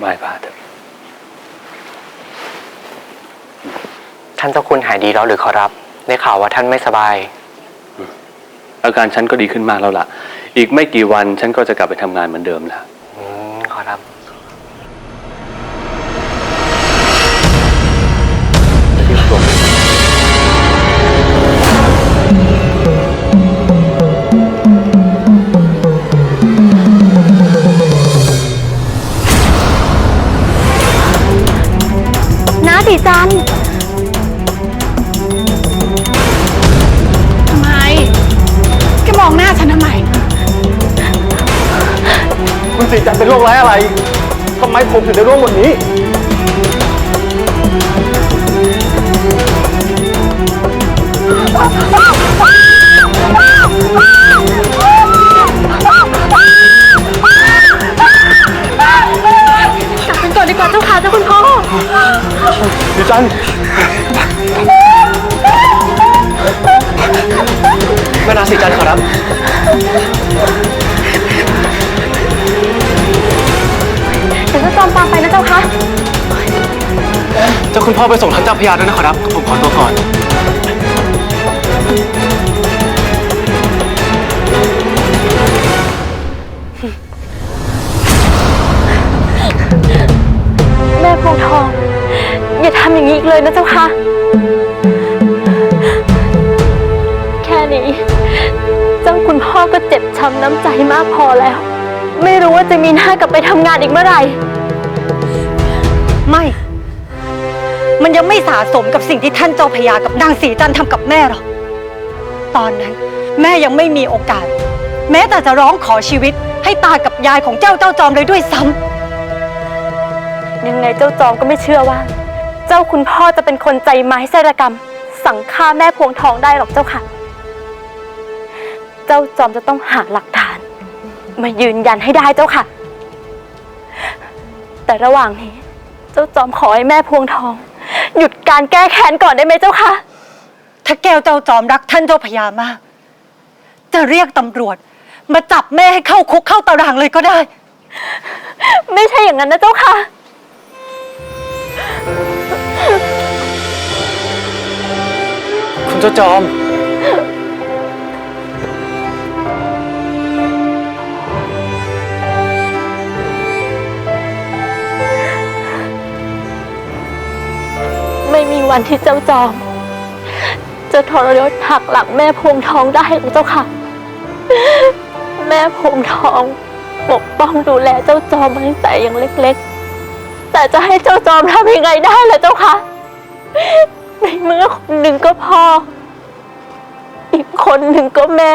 ไหว้พระเถอะท่านเจ้าคุณหายดีแล้วหรือขอรับได้ข่าวว่าท่านไม่สบาย อาการฉันก็ดีขึ้นมากแล้วล่ะ อีกไม่กี่วันฉันก็จะกลับไปทำงานเหมือนเดิมแล้ว สีจันทำไม แกมองหน้าฉันทำไม คุณสีจันเป็นโรคร้ายอะไรทำไมผมถึงได้ร่วงวันนี้ก จันแม่นาสีจันทร์ขอรับเดี๋ยวเจ้าจอมตามไปนะเจ้าค่ะเจ้าคุณพ่อไปส่งท่านเจ้าพระยาด้วยนะขอรับ ผมขอตัวก่อนำอย่างนี้อีกเลยนะเจ้าค่ะ แค่นี้ เจ้าคุณพ่อก็เจ็บช้ำน้ำใจมากพอแล้ว ไม่รู้ว่าจะมีหน้ากลับไปทำงานอีกเมื่อไหร่ ไม่ มันยังไม่สาสมกับสิ่งที่ท่านเจ้าพญากับนางสีจันทร์ทำกับแม่หรอก ตอนนั้นแม่ยังไม่มีโอกาส แม้แต่จะร้องขอชีวิต ให้ตากับยายของเจ้าเจ้าจอมเลยด้วยซ้ำยังไงเจ้าจอมก็ไม่เชื่อว่า เจ้าคุณพ่อจะเป็นคนใจไม้ไสรกรรม สั่งฆ่าแม่พวงทองได้หรอกเจ้าค่ะ เจ้าจอมจะต้องหาหลักฐาน มายืนยันให้ได้เจ้าค่ะ แต่ระหว่างนี้ เจ้าจอมขอให้แม่พวงทอง หยุดการแก้แค้นก่อนได้ไหมเจ้าค่ะ ถ้าแก้วเจ้าจอมรักท่านเจ้าพญามาก จะเรียกตำรวจ มาจับแม่ให้เข้าคุกเข้าตารางเลยก็ได้ ไม่ใช่อย่างนั้นนะเจ้าค่ะ เจ้าจอม ไม่มีวันที่เจ้าจอม จะทรยศหักหลังแม่พวงทองได้หรอกเจ้าค่ะ แม่พวงทองปกป้องดูแลเจ้าจอมมาตั้งแต่ยังเล็ก ๆ แต่จะให้เจ้าจอมทำยังไงได้ล่ะเจ้าคะ มื่อคนหนึ่งก็พ่อ อีกคนหนึ่งก็แม่